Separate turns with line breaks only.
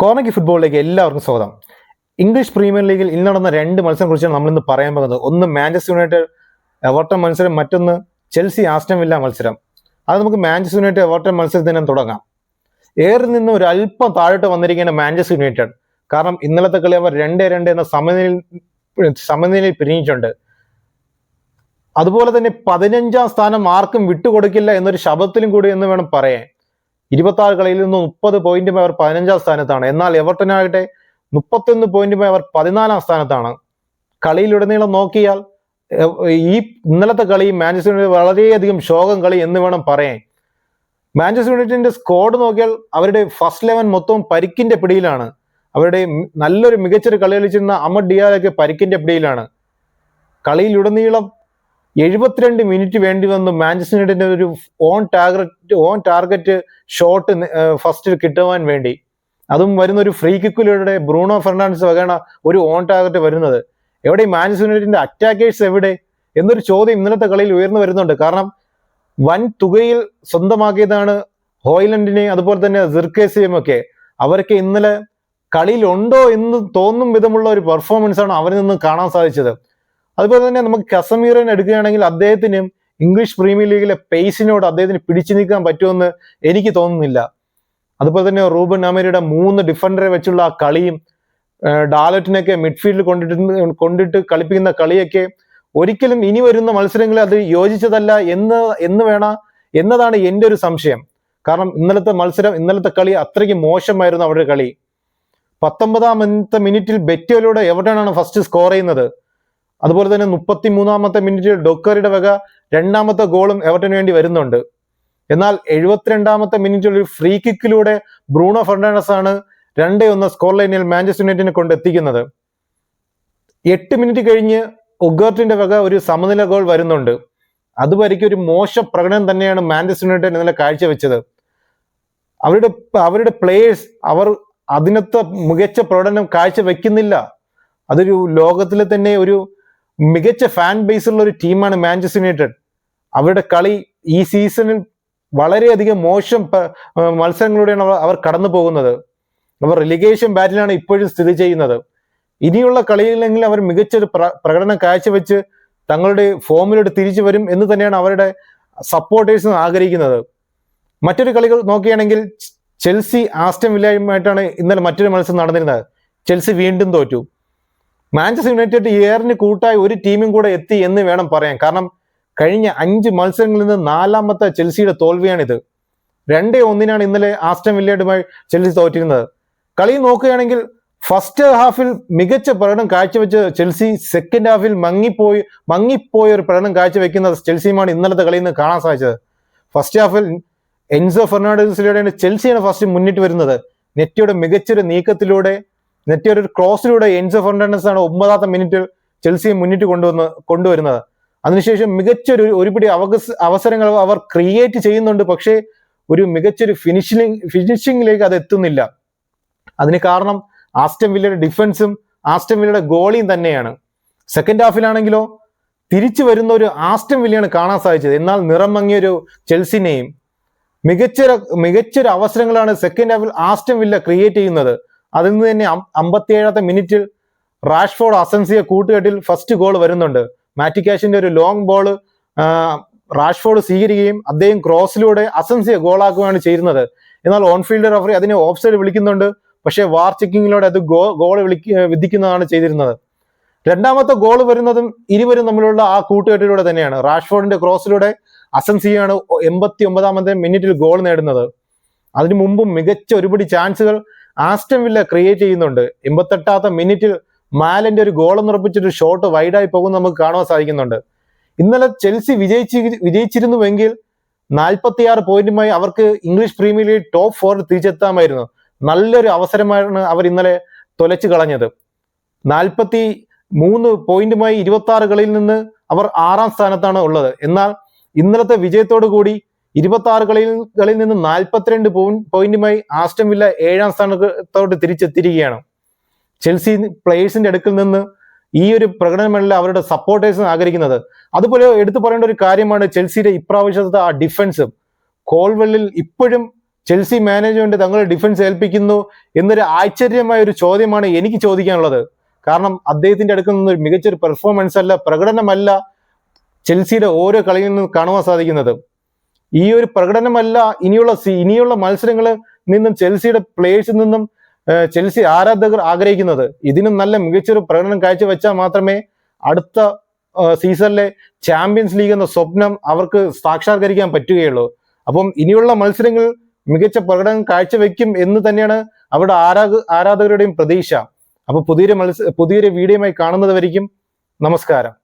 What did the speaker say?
കോർണക്കി ഫുട്ബോളിലേക്ക് എല്ലാവർക്കും സ്വാഗതം. ഇംഗ്ലീഷ് പ്രീമിയർ ലീഗിൽ ഇന്ന് നടന്ന രണ്ട് മത്സരം കുറിച്ചാണ് നമ്മൾ ഇന്ന് പറയാൻ പോകുന്നത്. ഒന്ന് മാഞ്ചസ്റ്റർ യുണൈറ്റഡ് എവർട്ടൺ മത്സരം മറ്റൊന്ന് ചെൽസി ആസ്റ്റം വില്ല മത്സരം. അത് നമുക്ക് മാഞ്ചസ്റ്റർ യുണൈറ്റഡ് എവർട്ടൺ മത്സരത്തിൽ തന്നെ തുടങ്ങാം. ഏറിൽ നിന്ന് ഒരു അല്പം താഴോട്ട് വന്നിരിക്കുകയാണ് മാഞ്ചസ്റ്റർ യുണൈറ്റഡ് കാരണം ഇന്നലത്തെ കളി അവർ രണ്ട് രണ്ട് എന്ന സമനിലയിൽ സമനിലയിൽ പിരിഞ്ഞിട്ടുണ്ട്. അതുപോലെ തന്നെ പതിനഞ്ചാം സ്ഥാനം ആർക്കും വിട്ടുകൊടുക്കില്ല എന്നൊരു ശബ്ദത്തിലും കൂടി എന്ന് വേണം പറയാൻ. ഇരുപത്തി കളിയിൽ നിന്ന് മുപ്പത് പോയിന്റുമായി അവർ പതിനഞ്ചാം സ്ഥാനത്താണ്. എന്നാൽ എവർട്ടനാകട്ടെ മുപ്പത്തൊന്ന് പോയിന്റുമായി അവർ പതിനാലാം സ്ഥാനത്താണ്. കളിയിലുടനീളം നോക്കിയാൽ ഈ ഇന്നലത്തെ കളി മാഞ്ചസ്റ്റർ യുണൈറ്റഡ് വളരെയധികം ശോകം കളി എന്ന് വേണം പറയാൻ. മാഞ്ചസ്റ്റർ യുണൈറ്റഡിന്റെ സ്കോഡ് നോക്കിയാൽ അവരുടെ ഫസ്റ്റ് ലെവൻ മൊത്തവും പരിക്കിന്റെ പിടിയിലാണ്. അവരുടെ നല്ലൊരു മികച്ചൊരു കളി കളിച്ചിരുന്ന അമർ ഡിയാലൊക്കെ പരിക്കിന്റെ പിടിയിലാണ്. കളിയിലുടനീളം എഴുപത്തിരണ്ട് മിനിറ്റ് വേണ്ടി വന്നു മാഞ്ചസ്റ്റർ യുണൈറ്റഡിന്റെ ഒരു on target on target shot first കിട്ടുവാൻ വേണ്ടി. അതും വരുന്ന ഒരു ഫ്രീ കിക്കിലൂടെ ബ്രൂണോ ഫെർണാണ്ടസ് വകയാണ് ഒരു ഓൺ ടാർഗറ്റ് വരുന്നത്. എവിടെ മാഞ്ചസ്റ്റർ യുണൈറ്റഡിന്റെ അറ്റാക്കേഴ്സ് എവിടെ? എന്നൊരു ചോദ്യം ഇന്നലത്തെ കളിയിൽ ഉയർന്നു വരുന്നുണ്ട്. കാരണം വൻ തുകയിൽ സ്വന്തമാക്കിയതാണ് ഹോയ്ലൻഡിനെയും അതുപോലെ തന്നെ സിർക്കേസിയും ഒക്കെ. അവരൊക്കെ ഇന്നലെ കളിയിലുണ്ടോ എന്ന് തോന്നും വിധമുള്ള ഒരു പെർഫോമൻസ് ആണ് അവരിൽ നിന്ന് കാണാൻ സാധിച്ചത്. അതുപോലെ തന്നെ നമുക്ക് കസമീറൻ എടുക്കുകയാണെങ്കിൽ അദ്ദേഹത്തിനും ഇംഗ്ലീഷ് പ്രീമിയർ ലീഗിലെ പേസിനോട് അദ്ദേഹത്തിന് പിടിച്ചു നിൽക്കാൻ പറ്റുമെന്ന് എനിക്ക് തോന്നുന്നില്ല. അതുപോലെ തന്നെ റൂബൻ അമേരിയുടെ മൂന്ന് ഡിഫൻഡറെ വെച്ചുള്ള ആ കളിയും ഡാലറ്റിനൊക്കെ മിഡ്ഫീൽഡിൽ കൊണ്ടിട്ട് കൊണ്ടിട്ട് കളിപ്പിക്കുന്ന കളിയൊക്കെ ഒരിക്കലും ഇനി വരുന്ന മത്സരങ്ങളിൽ അത് യോജിച്ചതല്ല എന്ന് എന്ന് വേണ എന്നതാണ് എന്റെ ഒരു സംശയം. കാരണം ഇന്നലത്തെ മത്സരം ഇന്നലത്തെ കളി അത്രയ്ക്ക് മോശമായിരുന്നു അവരുടെ കളി. പത്തൊമ്പതാമത്തെ മിനിറ്റിൽ ബെറ്റിയോലൂടെ എവിടെയാണ് ഫസ്റ്റ് സ്കോർ ചെയ്യുന്നത്. അതുപോലെ തന്നെ മുപ്പത്തി മൂന്നാമത്തെ മിനിറ്റിൽ ഡൊക്കറിയുടെ വക രണ്ടാമത്തെ ഗോളും എവർട്ടന് വേണ്ടി വരുന്നുണ്ട്. എന്നാൽ എഴുപത്തിരണ്ടാമത്തെ മിനിറ്റിൽ ഒരു ഫ്രീ കിക്കിലൂടെ ബ്രൂണോ ഫെർണാണ്ടസ് ആണ് രണ്ടേ ഒന്ന് സ്കോർ ലൈനിൽ മാഞ്ചസ്റ്റർ യുണൈറ്റഡിനെ കൊണ്ട് എത്തിക്കുന്നത് എട്ട് മിനിറ്റ് കഴിഞ്ഞ് ഒഗേർട്ടിന്റെ വക ഒരു സമനില ഗോൾ വരുന്നുണ്ട്. അതുവരയ്ക്ക് ഒരു മോശം പ്രകടനം തന്നെയാണ് മാഞ്ചസ്റ്റർ യുണൈറ്റഡ് ഇന്നലെ കാഴ്ചവെച്ചത്. അവരുടെ അവരുടെ പ്ലേയേഴ്സ് അവർ അതിനത്തെ മികച്ച പ്രകടനം കാഴ്ചവെക്കുന്നില്ല. അതൊരു ലോകത്തിലെ തന്നെ ഒരു മികച്ച ഫാൻ ബേസ് ഉള്ള ഒരു ടീമാണ് മാഞ്ചസ്റ്റർ യുണൈറ്റഡ് അവരുടെ കളി ഈ സീസണിൽ വളരെയധികം മോശം മത്സരങ്ങളിലൂടെയാണ് അവർ- കടന്നു പോകുന്നത്. അവർ റിലിഗേഷൻ ബാറ്റിലാണ് ഇപ്പോഴും സ്ഥിതി ചെയ്യുന്നത്. ഇനിയുള്ള കളിയിലെങ്കിൽ അവർ മികച്ചൊരു പ്ര- പ്രകടനം കാഴ്ചവെച്ച് തങ്ങളുടെ ഫോമിലോട്ട് തിരിച്ചു വരും എന്ന് തന്നെയാണ് അവരുടെ സപ്പോർട്ടേഴ്സ് ആഗ്രഹിക്കുന്നത്. മറ്റൊരു കളികൾ നോക്കുകയാണെങ്കിൽ ചെൽസി ആസ്റ്റം വില്ലയുമായിട്ടാണ് ഇന്നലെ മറ്റൊരു മത്സരം നടന്നിരുന്നത്. ചെൽസി വീണ്ടും തോറ്റു. മാഞ്ചസ്റ്റർ യുണൈറ്റഡ് ഇയറിന് കൂട്ടായി ഒരു ടീമും കൂടെ എത്തി എന്ന് വേണം പറയാൻ. കാരണം കഴിഞ്ഞ അഞ്ച് മത്സരങ്ങളിൽ നിന്ന് നാലാമത്തെ ചെൽസിയുടെ തോൽവിയാണിത്. രണ്ടേ ഒന്നിനാണ് ഇന്നലെ ആസ്റ്റം വില്ലയുമായി ചെൽസി തോറ്റിരുന്നത്. കളി നോക്കുകയാണെങ്കിൽ ഫസ്റ്റ് ഹാഫിൽ മികച്ച പ്രകടനം കാഴ്ചവെച്ച് ചെൽസി സെക്കൻഡ് ഹാഫിൽ മങ്ങിപ്പോയി മങ്ങിപ്പോയ ഒരു പ്രകടനം കാഴ്ചവെക്കുന്ന ചെൽസിയുമാണ് ഇന്നലത്തെ കളിയിൽ നിന്ന് കാണാൻ സാധിച്ചത്. ഫസ്റ്റ് ഹാഫിൽ എൻസോ ഫെർണാണ്ടസിലൂടെയാണ് ചെൽസിയാണ് ഫസ്റ്റ് മുന്നിട്ട് വരുന്നത്. നെറ്റിയുടെ മികച്ചൊരു നീക്കത്തിലൂടെ നെറ്റിയുടെ ഒരു ക്രോസിലൂടെ എൻസോ ഫെർണാണ്ടസ് ആണ് ഒമ്പതാമത്തെ മിനിറ്റിൽ ചെൽസിയെ മുന്നിട്ട് കൊണ്ടുവന്ന് കൊണ്ടുവരുന്നത്. അതിനുശേഷം മികച്ചൊരു ഒരുപിടി അവസരങ്ങൾ അവർ ക്രിയേറ്റ് ചെയ്യുന്നുണ്ട്. പക്ഷേ ഒരു മികച്ചൊരു ഫിനിഷിംഗ് ഫിനിഷിംഗിലേക്ക് അത് എത്തുന്നില്ല. അതിന് കാരണം ആസ്റ്റം വില്ലയുടെ ഡിഫൻസും ആസ്റ്റം വില്ലയുടെ ഗോളിയും തന്നെയാണ്. സെക്കൻഡ് ഹാഫിലാണെങ്കിലോ തിരിച്ചു വരുന്ന ഒരു ആസ്റ്റം വില്ലയാണ് കാണാൻ സാധിച്ചത്. എന്നാൽ നിറം മങ്ങിയൊരു ചെൽസിനെയും മികച്ച മികച്ചൊരു അവസരങ്ങളാണ് സെക്കൻഡ് ഹാഫിൽ ആസ്റ്റം വില്ല ക്രിയേറ്റ് ചെയ്യുന്നത്. അതിൽ നിന്ന് തന്നെ അമ്പത്തിയേഴാമത്തെ മിനിറ്റിൽ റാഷ്ഫോർഡ് അസൻസിയ കൂട്ടുകെട്ടിൽ ഫസ്റ്റ് ഗോൾ വരുന്നുണ്ട്. മാറ്റിക്കാഷിന്റെ ഒരു ലോങ് ബോൾ റാഷ്ഫോർഡ് സ്വീകരിക്കുകയും അദ്ദേഹം ക്രോസിലൂടെ അസൻസിയ ഗോളാക്കുകയാണ് ചെയ്യുന്നത്. എന്നാൽ ഓൺഫീൽഡ് റഫറി അതിനെ ഓഫ് സൈഡ് വിളിക്കുന്നുണ്ട്. പക്ഷേ വാർ ചെക്കിങ്ങിലൂടെ അത് ഗോ ഗോൾ വിളിക്ക വിധിക്കുന്നതാണ് ചെയ്തിരുന്നത്. രണ്ടാമത്തെ ഗോൾ വരുന്നതും ഇരുവരും തമ്മിലുള്ള ആ കൂട്ടുകെട്ടിലൂടെ തന്നെയാണ്. റാഷ്ഫോർഡിന്റെ ക്രോസിലൂടെ അസൻസിയാണ് എൺപത്തി ഒമ്പതാമത്തെ മിനിറ്റിൽ ഗോൾ നേടുന്നത്. അതിനു മുമ്പും മികച്ച ഒരുപടി ചാൻസുകൾ ആസ്റ്റൻ വില്ല ക്രിയേറ്റ് ചെയ്യുന്നുണ്ട്. എൺപത്തെട്ടാമത്തെ മിനിറ്റിൽ മാലന്റെ ഒരു ഗോൾ നിറപ്പിച്ചൊരു ഷോട്ട് വൈഡായി പോകുന്ന നമുക്ക് കാണാൻ സാധിക്കുന്നുണ്ട്. ഇന്നലെ ചെൽസി വിജയിച്ച് വിജയിച്ചിരുന്നുവെങ്കിൽ നാൽപ്പത്തിയാറ് പോയിന്റുമായി അവർക്ക് ഇംഗ്ലീഷ് പ്രീമിയർ ലീഗ് ടോപ്പ് ഫോറിൽ തിരിച്ചെത്താമായിരുന്നു. നല്ലൊരു അവസരമാണ് അവർ ഇന്നലെ തൊലച്ചു കളഞ്ഞത്. നാൽപ്പത്തി മൂന്ന് പോയിന്റുമായി ഇരുപത്തി ആറ് കളിയിൽ നിന്ന് അവർ ആറാം സ്ഥാനത്താണ് ഉള്ളത്. എന്നാൽ ഇന്നലത്തെ വിജയത്തോടു കൂടി ഇരുപത്തി കളിയിൽ കളിൽ നിന്ന് നാൽപ്പത്തിരണ്ട് പോയിന്റുമായി ആസ്റ്റം വില്ല ഏഴാം സ്ഥാനത്തോട്ട് തിരിച്ചെത്തിയിരിക്കുകയാണ്. ചെൽസി പ്ലേയേഴ്സിന്റെ അടുക്കിൽ നിന്ന് ഈ ഒരു പ്രകടനമല്ല അവരുടെ സപ്പോർട്ടേഴ്സ് ആഗ്രഹിക്കുന്നത്. അതുപോലെ എടുത്തു പറയേണ്ട ഒരു കാര്യമാണ് ചെൽസിയുടെ ഇപ്രാവശ്യത്തെ ആ ഡിഫൻസ് കോൾവെള്ളിൽ ഇപ്പോഴും ചെൽസി മാനേജ്മെന്റ് തങ്ങളെ ഡിഫൻസ് ഏൽപ്പിക്കുന്നു എന്നൊരു ആശ്ചര്യമായ ഒരു ചോദ്യമാണ് എനിക്ക് ചോദിക്കാനുള്ളത്. കാരണം അദ്ദേഹത്തിന്റെ അടുക്കിൽ നിന്ന് മികച്ചൊരു പെർഫോമൻസ് അല്ല പ്രകടനമല്ല ചെൽസിയുടെ ഓരോ കളിയിൽ നിന്നും കാണുവാൻ സാധിക്കുന്നത്. ഈ ഒരു പ്രകടനമല്ല ഇനിയുള്ള ഇനിയുള്ള മത്സരങ്ങളിൽ നിന്നും ചെൽസിയുടെ പ്ലേഴ്സിൽ നിന്നും ചെൽസി ആരാധകർ ആഗ്രഹിക്കുന്നത്. ഇതിനും നല്ല മികച്ചൊരു പ്രകടനം കാഴ്ചവെച്ചാൽ മാത്രമേ അടുത്ത സീസണിലെ ചാമ്പ്യൻസ് ലീഗ് എന്ന സ്വപ്നം അവർക്ക് സാക്ഷാത്കരിക്കാൻ പറ്റുകയുള്ളൂ. അപ്പം ഇനിയുള്ള മത്സരങ്ങൾ മികച്ച പ്രകടനം കാഴ്ചവെക്കും എന്ന് തന്നെയാണ് അവരുടെ ആരാധ ആരാധകരുടെയും പ്രതീക്ഷ. അപ്പൊ പുതിയൊരു മത്സ പുതിയൊരു വീഡിയോയുമായി കാണുന്നതുവരിക്കും നമസ്കാരം.